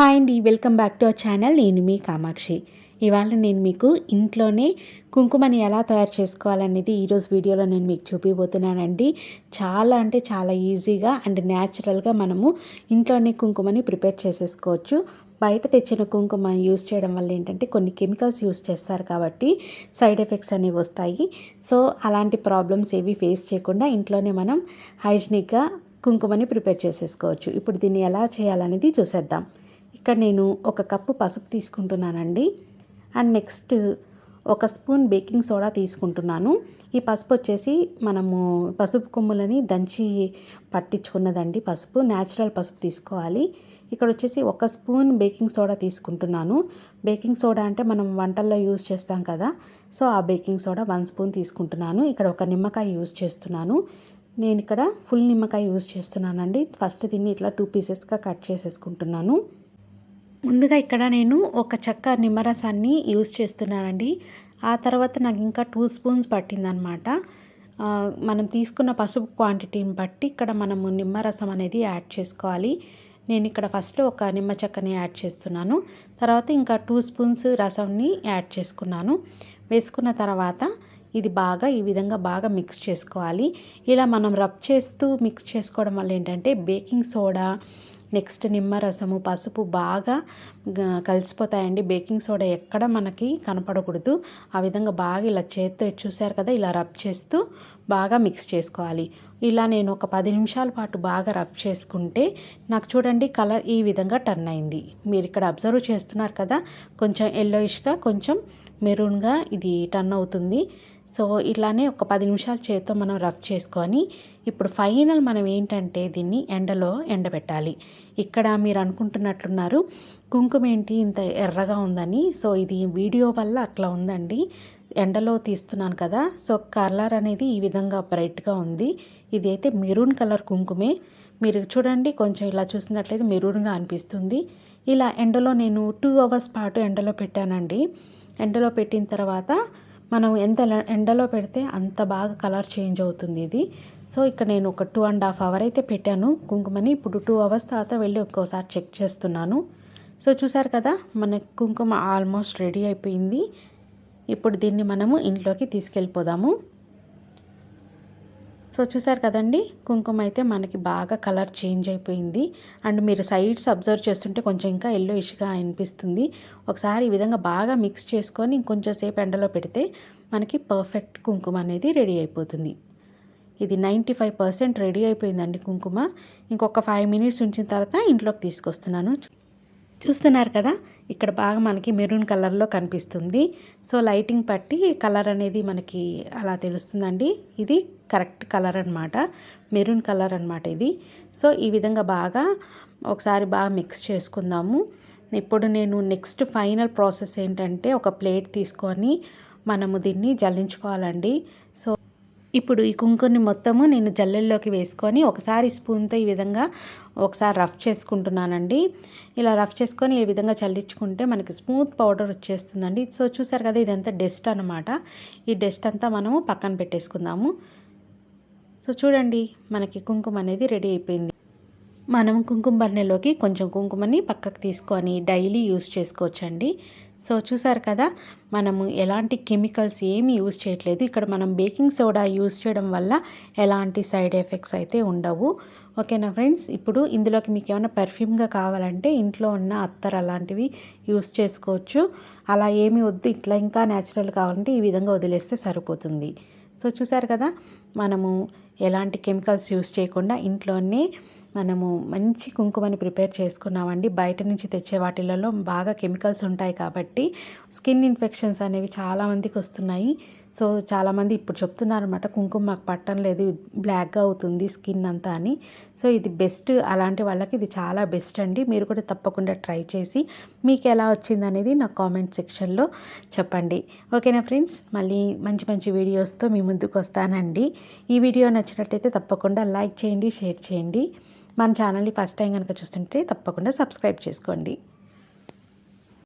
Hi అండి welcome back to our channel. నేను మీ కామాక్షి. ఇవాళ నేను మీకు ఇంట్లోనే కుంకుమని ఎలా తయారు చేసుకోవాలనేది ఈరోజు వీడియోలో నేను మీకు చూపిపోతున్నానండి చాలా అంటే చాలా ఈజీగా అండ్ న్యాచురల్గా మనము ఇంట్లోనే కుంకుమని ప్రిపేర్ చేసేసుకోవచ్చు. బయట తెచ్చిన కుంకుమ యూజ్ చేయడం వల్ల ఏంటంటే కొన్ని కెమికల్స్ యూస్ చేస్తారు కాబట్టి సైడ్ ఎఫెక్ట్స్ అనేవి వస్తాయి. సో అలాంటి ప్రాబ్లమ్స్ ఏవి ఫేస్ చేయకుండా ఇంట్లోనే మనం హైజీనిక్గా కుంకుమని ప్రిపేర్ చేసేసుకోవచ్చు. ఇప్పుడు దీన్ని ఎలా చేయాలనేది చూసేద్దాం. ఇక్కడ నేను ఒక కప్పు పసుపు తీసుకుంటున్నానండి. అండ్ నెక్స్ట్ ఒక స్పూన్ బేకింగ్ సోడా తీసుకుంటున్నాను. ఈ పసుపు వచ్చేసి మనము పసుపు కొమ్ములని దంచి పట్టించుకున్నదండి పసుపు. న్యాచురల్ పసుపు తీసుకోవాలి. ఇక్కడ వచ్చేసి ఒక స్పూన్ బేకింగ్ సోడా తీసుకుంటున్నాను. బేకింగ్ సోడా అంటే మనం వంటల్లో యూజ్ చేస్తాం కదా. సో ఆ బేకింగ్ సోడా వన్ స్పూన్ తీసుకుంటున్నాను. ఇక్కడ ఒక నిమ్మకాయ యూజ్ చేస్తున్నాను. నేను ఇక్కడ ఫుల్ నిమ్మకాయ యూజ్ చేస్తున్నానండి. ఫస్ట్ దీన్ని ఇట్లా టూ పీసెస్గా కట్ చేసేసుకుంటున్నాను. ముందుగా ఇక్కడ నేను ఒక చెక్క నిమ్మరసాన్ని యూస్ చేస్తున్నానండి. ఆ తర్వాత నాకు ఇంకా టూ స్పూన్స్ పట్టిందనమాట. మనం తీసుకున్న పసుపు క్వాంటిటీని బట్టి ఇక్కడ మనము నిమ్మరసం అనేది యాడ్ చేసుకోవాలి. నేను ఇక్కడ ఫస్ట్ ఒక నిమ్మ చెక్కని యాడ్ చేస్తున్నాను. తర్వాత ఇంకా టూ స్పూన్స్ రసంని యాడ్ చేసుకున్నాను. వేసుకున్న తర్వాత ఇది బాగా ఈ విధంగా బాగా మిక్స్ చేసుకోవాలి. ఇలా మనం రబ్ చేస్తూ మిక్స్ చేసుకోవడం వల్ల ఏంటంటే బేకింగ్ సోడా నెక్స్ట్ నిమ్మరసము పసుపు బాగా కలిసిపోతాయండి. బేకింగ్ సోడా ఎక్కడ మనకి కనపడకూడదు. ఆ విధంగా బాగా ఇలా చేత్తో చూశారు కదా ఇలా రబ్ చేస్తూ బాగా మిక్స్ చేసుకోవాలి. ఇలా నేను ఒక పది నిమిషాల పాటు బాగా రబ్ చేసుకుంటే నాకు చూడండి కలర్ ఈ విధంగా టర్న్ అయింది. మీరు ఇక్కడ అబ్జర్వ్ చేస్తున్నారు కదా కొంచెం ఎల్లోయిష్గా కొంచెం మెరూన్గా ఇది టర్న్ అవుతుంది. సో ఇట్లానే ఒక పది నిమిషాలు చేతితో మనం రబ్ చేసుకొని ఇప్పుడు ఫైనల్ మనం ఏంటంటే దీన్ని ఎండలో ఎండబెట్టాలి. ఇక్కడ మీరు అనుకుంటున్నట్లున్నారు కుంకుమ ఏంటి ఇంత ఎర్రగా ఉందని. సో ఇది వీడియో వల్ల అట్లా ఉందండి. ఎండలో తీస్తున్నాను కదా సో కలర్ అనేది ఈ విధంగా బ్రైట్గా ఉంది. ఇది అయితే మెరూన్ కలర్ కుంకుమే. మీరు చూడండి కొంచెం ఇలా చూసినట్లయితే మెరూన్గా అనిపిస్తుంది. ఇలా ఎండలో నేను టూ అవర్స్ పాటు ఎండలో పెట్టానండి. ఎండలో పెట్టిన తర్వాత మనం ఎంత ఎండలో పెడితే అంత బాగా కలర్ చేంజ్ అవుతుంది ఇది. సో ఇక్కడ నేను ఒక టూ అండ్ హాఫ్ అవర్ అయితే పెట్టాను. కుంకుమని ఇప్పుడు టూ అవర్స్ తర్వాత వెళ్ళి ఒక్కోసారి చెక్ చేస్తున్నాను. సో చూసారు కదా మన కుంకుమ ఆల్మోస్ట్ రెడీ అయిపోయింది. ఇప్పుడు దీన్ని మనము ఇంట్లోకి తీసుకెళ్ళిపోదాము. సో చూసారు కదండి కుంకుమ అయితే మనకి బాగా కలర్ చేంజ్ అయిపోయింది. అండ్ మీరు సైడ్స్ అబ్జర్వ్ చేస్తుంటే కొంచెం ఇంకా ఎల్లో ఇష్గా అనిపిస్తుంది. ఒకసారి ఈ విధంగా బాగా మిక్స్ చేసుకొని ఇంకొంచెం సేపు ఎండలో పెడితే మనకి పర్ఫెక్ట్ కుంకుమ అనేది రెడీ అయిపోతుంది. ఇది నైంటీ ఫైవ్ పర్సెంట్ రెడీ అయిపోయిందండి కుంకుమ. ఇంకొక ఫైవ్ మినిట్స్ ఉంచిన తర్వాత ఇంట్లోకి తీసుకొస్తున్నాను. చూస్తున్నారు కదా ఇక్కడ బాగా మనకి మెరూన్ కలర్లో కనిపిస్తుంది. సో లైటింగ్ పట్టి కలర్ అనేది మనకి అలా తెలుస్తుందండి. ఇది కరెక్ట్ కలర్ అనమాట మెరూన్ కలర్ అనమాట ఇది. సో ఈ విధంగా బాగా ఒకసారి బాగా మిక్స్ చేసుకుందాము. ఇప్పుడు నేను నెక్స్ట్ ఫైనల్ ప్రాసెస్ ఏంటంటే ఒక ప్లేట్ తీసుకొని మనము దీన్ని జల్లించుకోవాలండి. సో ఇప్పుడు ఈ కుంకుని మొత్తము నేను జల్లెల్లోకి వేసుకొని ఒకసారి స్పూన్తో ఈ విధంగా ఒకసారి రఫ్ చేసుకుంటున్నానండి. ఇలా రఫ్ చేసుకొని ఈ విధంగా చల్లించుకుంటే మనకి స్మూత్ పౌడర్ వచ్చేస్తుందండి. సో చూసారు కదా ఇదంతా డస్ట్ అనమాట ఈ డస్ట్ అంతా మనము పక్కన పెట్టేసుకుందాము. సో చూడండి మనకి కుంకుమ అనేది రెడీ అయిపోయింది. మనం కుంకుమ బర్నెలోకి కొంచెం కుంకుమని పక్కకు తీసుకొని డైలీ యూస్ చేసుకోవచ్చండి. సో చూసారు కదా మనము ఎలాంటి కెమికల్స్ ఏమి యూజ్ చేయట్లేదు. ఇక్కడ మనం బేకింగ్ సోడా యూజ్ చేయడం వల్ల ఎలాంటి సైడ్ ఎఫెక్ట్స్ అయితే ఉండవు. ఓకేనా ఫ్రెండ్స్? ఇప్పుడు ఇందులోకి మీకు ఏమైనా పర్ఫ్యూమ్గా కావాలంటే ఇంట్లో ఉన్న అత్తర్ అలాంటివి యూస్ చేసుకోవచ్చు. అలా ఏమి వద్దు ఇట్లా ఇంకా న్యాచురల్ కావాలంటే ఈ విధంగా వదిలేస్తే సరిపోతుంది. సో చూసారు కదా మనము ఎలాంటి కెమికల్స్ యూస్ చేయకుండా ఇంట్లోనే మనము మంచి కుంకుమని ప్రిపేర్ చేసుకున్నామండి. బయట నుంచి తెచ్చే వాటిలలో బాగా కెమికల్స్ ఉంటాయి కాబట్టి స్కిన్ ఇన్ఫెక్షన్స్ అనేవి చాలామందికి వస్తున్నాయి. సో చాలామంది ఇప్పుడు చెప్తున్నారు అనమాట కుంకుమ మాకు పట్టం లేదు బ్లాక్గా అవుతుంది స్కిన్ అంతా అని. సో ఇది బెస్ట్ అలాంటి వాళ్ళకి ఇది చాలా బెస్ట్ అండి. మీరు కూడా తప్పకుండా ట్రై చేసి మీకు ఎలా వచ్చింది అనేది నా కామెంట్ సెక్షన్లో చెప్పండి. ఓకేనా ఫ్రెండ్స్? మళ్ళీ మంచి మంచి వీడియోస్తో మీ ముందుకు వస్తానండి. ఈ వీడియో నచ్చినట్టయితే తప్పకుండా లైక్ చేయండి షేర్ చేయండి. మన ఛానల్ని ఫస్ట్ టైం కనుక చూస్తుంటే తప్పకుండా సబ్స్క్రైబ్ చేసుకోండి.